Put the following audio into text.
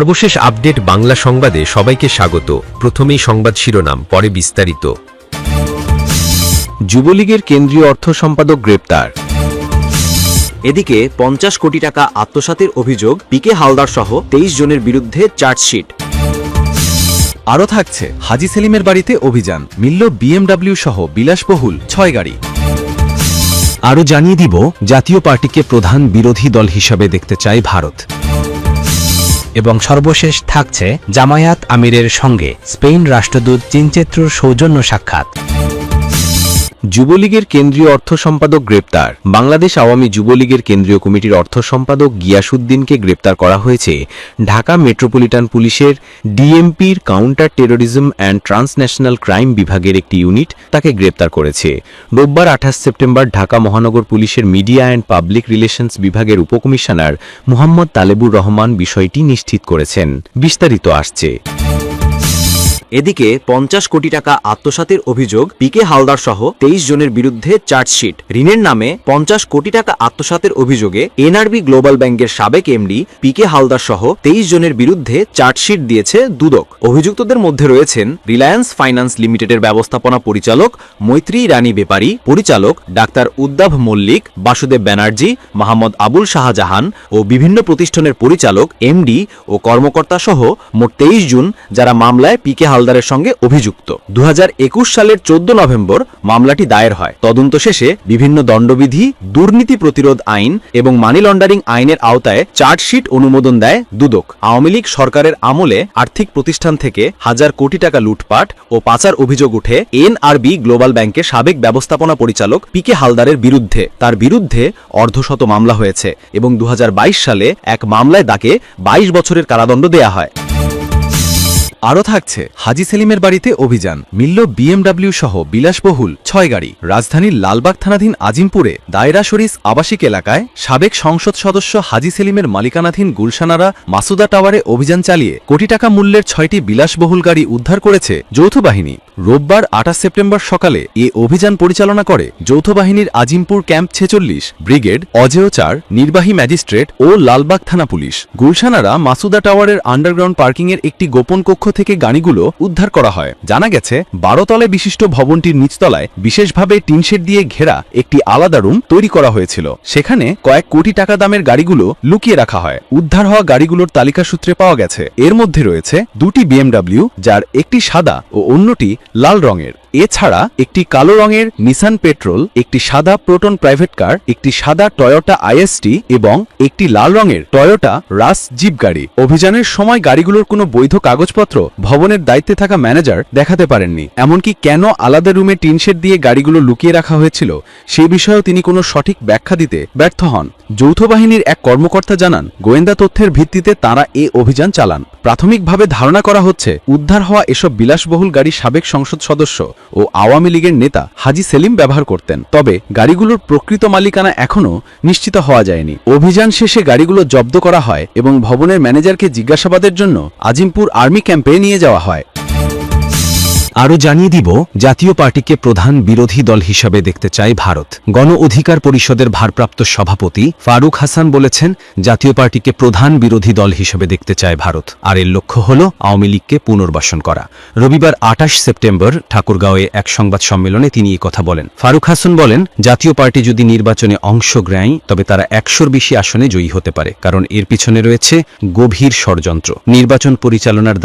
সর্বশেষ আপডেট বাংলা সংবাদে সবাইকে স্বাগত। প্রথমেই সংবাদ শিরোনাম, পরে বিস্তারিত। যুবলীগের কেন্দ্রীয় অর্থ সম্পাদক গ্রেপ্তার। এদিকে পঞ্চাশ কোটি টাকা আত্মসাতের অভিযোগ পিকে হালদার সহ তেইশ জনের বিরুদ্ধে চার্জশিট। আরও থাকছে, হাজি সেলিমের বাড়িতে অভিযান, মিলল বিএমডাব্লিউ সহ বিলাসবহুল ছয় গাড়ি। আরও জানিয়ে দিব, জাতীয় পার্টিকে প্রধান বিরোধী দল হিসাবে দেখতে চায় ভারত। এবং সর্বশেষ থাকছে জামায়াত আমিরের সঙ্গে স্পেন রাষ্ট্রদূত চিনচেত্রুর সৌজন্য সাক্ষাৎ। যুবলীগের কেন্দ্রীয় অর্থ সম্পাদক গ্রেপ্তার। বাংলাদেশ আওয়ামী যুবলীগের কেন্দ্রীয় কমিটির অর্থ সম্পাদক গিয়াসুদ্দিনকে গ্রেপ্তার করা হয়েছে ঢাকা মেট্রোপলিটন পুলিশের ডিএমপির counter terrorism and transnational crime বিভাগের একটি ইউনিট তাকে গ্রেপ্তার করেছে। রোববার আঠাশ সেপ্টেম্বর ঢাকা মহানগর পুলিশের মিডিয়া অ্যান্ড পাবলিক রিলেশনস বিভাগের উপকমিশনার মোহাম্মদ তালেবুর রহমান বিষয়টি নিশ্চিত করেছেন। বিস্তারিত আসছে। এদিকে পঞ্চাশ কোটি টাকা আত্মসাতের অভিযোগ পিকে হালদার সহ তেইশ জনের বিরুদ্ধে চার্জশিট। ঋণের নামে পঞ্চাশ কোটি টাকা আত্মসাতের অভিযোগে এনআরবি গ্লোবাল ব্যাংকের সাবেক এমডি পিকে হালদার সহ তেইশ জনের বিরুদ্ধে চার্জশিট দিয়েছে দুদক। অভিযুক্তদের মধ্যে রয়েছেন রিলায়েন্স ফাইন্যান্স লিমিটেডের ব্যবস্থাপনা পরিচালক, মৈত্রী রানী বেপারী, পরিচালক ডাক্তার উদ্দাভ মল্লিক, বাসুদেব ব্যানার্জি, মাহমদ আবুল শাহজাহান ও বিভিন্ন প্রতিষ্ঠানের পরিচালক, এমডি ও কর্মকর্তা সহ মোট তেইশ জন যারা মামলায় পিকে হালদারের সঙ্গে অভিযুক্ত। দু হাজার একুশ সালের চোদ্দ নভেম্বর মামলাটি দায়ের হয়। তদন্ত শেষে বিভিন্ন দণ্ডবিধি, দুর্নীতি প্রতিরোধ আইন এবং মানি লন্ডারিং আইনের আওতায় চার্জশিট অনুমোদন দেয় দুদক। আওয়ামী লীগ সরকারের আমলে আর্থিক প্রতিষ্ঠান থেকে হাজার কোটি টাকা লুটপাট ও পাচার অভিযোগ উঠে এনআরবি গ্লোবাল ব্যাংকের সাবেক ব্যবস্থাপনা পরিচালক পিকে হালদারের বিরুদ্ধে। তার বিরুদ্ধে অর্ধশত মামলা হয়েছে এবং দু হাজার বাইশ সালে এক মামলায় তাকে বাইশ বছরের কারাদণ্ড দেয়া হয়। আরও থাকছে হাজি সেলিমের বাড়িতে অভিযান। মিলল বিএমডব্লিউ সহ বিলাসবহুল ছয় গাড়ি। রাজধানীর লালবাগ থানাধীন আজিমপুরে দায়রা শরীস আবাসিক এলাকায় সাবেক সংসদ সদস্য হাজি সেলিমের মালিকানাধীন গুলশানারা মাসুদা টাওয়ারে অভিযান চালিয়ে কোটি টাকা মূল্যের ছয়টি বিলাসবহুল গাড়ি উদ্ধার করেছে যৌথ বাহিনী। রোববার আঠাশ সেপ্টেম্বর সকালে এ অভিযান পরিচালনা করে যৌথ বাহিনীর আজিমপুর ক্যাম্প ছেচল্লিশ, ব্রিগেড, অজেয় চার, নির্বাহী ম্যাজিস্ট্রেট ও লালবাগ থানা পুলিশ। গুলশানারা মাসুদা টাওয়ারের আন্ডারগ্রাউন্ড পার্কিংয়ের একটি গোপন কক্ষ থেকে গাড়িগুলো উদ্ধার করা হয়। জানা গেছে বারো তলে বিশিষ্ট ভবনটির নিচতলায় বিশেষভাবে টিনশেড দিয়ে ঘেরা একটি আলাদা রুম তৈরি করা হয়েছিল। সেখানে কয়েক কোটি টাকা দামের গাড়িগুলো লুকিয়ে রাখা হয়। উদ্ধার হওয়া গাড়িগুলোর তালিকা সূত্রে পাওয়া গেছে, এর মধ্যে রয়েছে দুটি বিএমডাব্লিউ, যার একটি সাদা ও অন্যটি লাল রঙের। এছাড়া একটি কালো রঙের নিসান পেট্রোল, একটি সাদা প্রোটন প্রাইভেট কার, একটি সাদা টয়োটা আইএসটি এবং একটি লাল রঙের টয়োটা রাস জিপ গাড়ি। অভিযানের সময় গাড়িগুলোর কোনো বৈধ কাগজপত্র ভবনের দায়িত্বে থাকা ম্যানেজার দেখাতে পারেননি। এমনকি কেন আলাদা রুমে টিনশেড দিয়ে গাড়িগুলো লুকিয়ে রাখা হয়েছিল, সে বিষয়েও তিনি কোনো সঠিক ব্যাখ্যা দিতে ব্যর্থ হন। যৌথ বাহিনীর এক কর্মকর্তা জানান, গোয়েন্দা তথ্যের ভিত্তিতে তারা এ অভিযান চালান। প্রাথমিকভাবে ধারণা করা হচ্ছে, উদ্ধার হওয়া এসব বিলাসবহুল গাড়ি সাবেক সংসদ সদস্য ও আওয়ামী লীগের নেতা হাজি সেলিম ব্যবহার করতেন। তবে গাড়িগুলোর প্রকৃত মালিকানা এখনও নিশ্চিত হওয়া যায়নি। অভিযান শেষে গাড়িগুলো জব্দ করা হয় এবং ভবনের ম্যানেজারকে জিজ্ঞাসাবাদের জন্য আজিমপুর আর্মি ক্যাম্পে নিয়ে যাওয়া হয়। আরও জানিয়ে দিব, জাতীয় পার্টিকে প্রধান বিরোধী দল হিসাবে দেখতে চায় ভারত। গণ অধিকার পরিষদের ভারপ্রাপ্ত সভাপতি ফারুক হাসান বলেছেন, জাতীয় পার্টিকে প্রধান বিরোধী দল হিসেবে দেখতে চায় ভারত। আর এর লক্ষ্য হল আওয়ামী লীগকে পুনর্বাসন করা। রবিবার আটাশ সেপ্টেম্বর ঠাকুরগাঁওয়ে এক সংবাদ সম্মেলনে তিনি কথা বলেন। ফারুক হাসান বলেন, জাতীয় পার্টি যদি নির্বাচনে অংশ গ্রহণ তবে তারা একশোর বেশি আসনে জয়ী হতে পারে, কারণ এর পিছনে রয়েছে গভীর ষড়যন্ত্র। নির্বাচন পরিচালনার